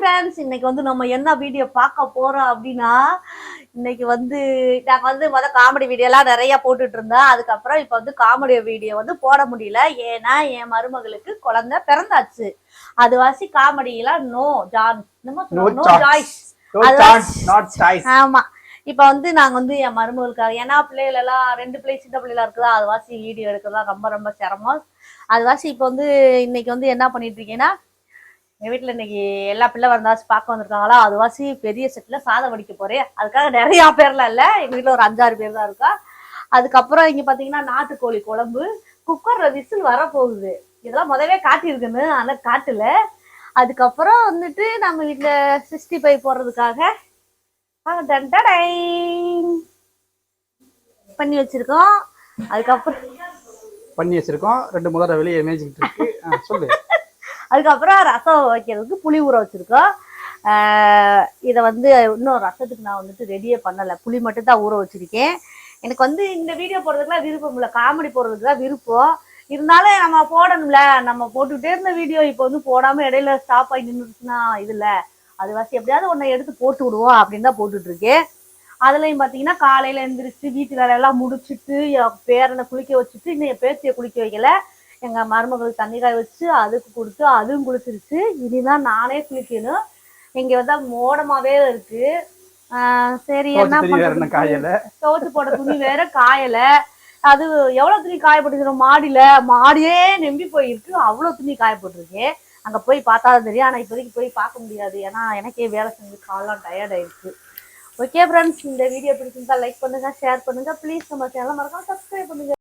Friends இன்னைக்கு வந்து நம்ம என்ன வீடியோ பார்க்க போறோம் அப்படின்னா இன்னைக்கு வந்து நாங்க வந்து முத காமெடி வீடியோலாம் நிறைய போட்டுட்டு இருந்தோம் அதுக்கப்புறம் இப்போ வந்து காமெடி வீடியோ வந்து போட முடியல. ஏன்னா என் மருமகளுக்கு குழந்தை பிறந்தாச்சு. அது வாசி காமெடியெல்லாம் நோ ஜான் நோ choice. ஆமா. இப்ப வந்து நாங்க வந்து என் மருமகளுக்காக ஏன்னா பிள்ளைகள் எல்லாம் ரெண்டு பிள்ளை சின்ன பிள்ளைகளா இருக்குதா அது வாசி வீடியோ எடுக்கிறதா ரொம்ப ரொம்ப சிரமம். அது வாசி இப்ப வந்து இன்னைக்கு வந்து என்ன பண்ணிட்டு இருக்கீங்கன்னா எங்கள் வீட்டில் இன்னைக்கு எல்லா பிள்ளை வந்தாச்சு பார்க்க வந்திருக்காங்களா? அதுவாசி பெரிய செட்டில் சாதம் வடிக்க போகிறேன் அதுக்காக நிறையா பேர்லாம் இல்லை. எங்கள் வீட்டில் ஒரு அஞ்சாறு பேர் தான் இருக்கா. அதுக்கப்புறம் இங்கே பார்த்தீங்கன்னா நாட்டுக்கோழி குழம்பு குக்கரில் விசில் வரப்போகுது. இதெல்லாம் முதவே காட்டியிருக்குன்னு ஆனால் காட்டல. அதுக்கப்புறம் வந்துட்டு நம்ம வீட்டில் சிக்ஸ்டி ஃபைவ் போடுறதுக்காக பண்ணி வச்சிருக்கோம். அதுக்கப்புறம் பண்ணி வச்சிருக்கோம். ரெண்டு முதல்ல வெளியே மேய்ச்சிக்கிட்டு இருக்கு. ஆ, சொல்லு. அதுக்கப்புறம் ரசம் வைக்கிறதுக்கு புளி ஊற வச்சுருக்கோம். இதை வந்து இன்னும் ரசத்துக்கு நான் வந்துட்டு ரெடியே பண்ணலை. புளி மட்டும் தான் ஊற வச்சுருக்கேன். எனக்கு வந்து இந்த வீடியோ போடுறதுக்குலாம் விருப்பம் இல்லை. காமெடி போடுறதுக்கு தான் விருப்பம். இருந்தாலும் நம்ம போடணும்ல. நம்ம போட்டுக்கிட்டே இருந்த வீடியோ இப்போ வந்து போடாமல் இடையில ஸ்டாப் ஆகி நின்றுச்சுன்னா இதில் அது வாசி எப்படியாவது ஒன்றை எடுத்து போட்டு விடுவோம் அப்படின்னு தான் போட்டுட்ருக்கேன். அதுலேயும் பார்த்தீங்கன்னா காலையில் எழுந்திரிச்சு வீட்டு வேலையெல்லாம் முடிச்சிட்டு என் பேரனை குளிக்க வச்சுட்டு இன்னும் என் பேத்தியை குளிக்க வைக்கல. எங்க மருமகளுக்கு தண்ணி காய வச்சு அதுக்கு கொடுத்து அதுவும் குளிச்சிருச்சு. இனிதான் நானே குளிக்கணும். இங்க வந்து மோடமாவே இருக்கு. ஆஹ் சரி என்ன காயல? துவைச்சு போட துணி வேற காயல. அது எவ்வளவு துணி காயப்பட்டுக்கிறோம் மாடியில? மாடியே நம்பி போயிருக்கு. அவ்வளவு துணி காயப்பட்டிருக்கேன் அங்க போய் பார்த்தா தெரியும். ஆனா இப்போதைக்கு போய் பார்க்க முடியாது. ஏன்னா எனக்கே வேலை செஞ்சு காலம் டயர்ட் ஆயிடுச்சு. ஓகே ஃப்ரெண்ட்ஸ் இந்த வீடியோ பிடிச்சிருந்தா லைக் பண்ணுங்க ஷேர் பண்ணுங்க. ப்ளீஸ் நம்ம சேனல் மறக்காம சப்ஸ்கிரைப் பண்ணுங்க.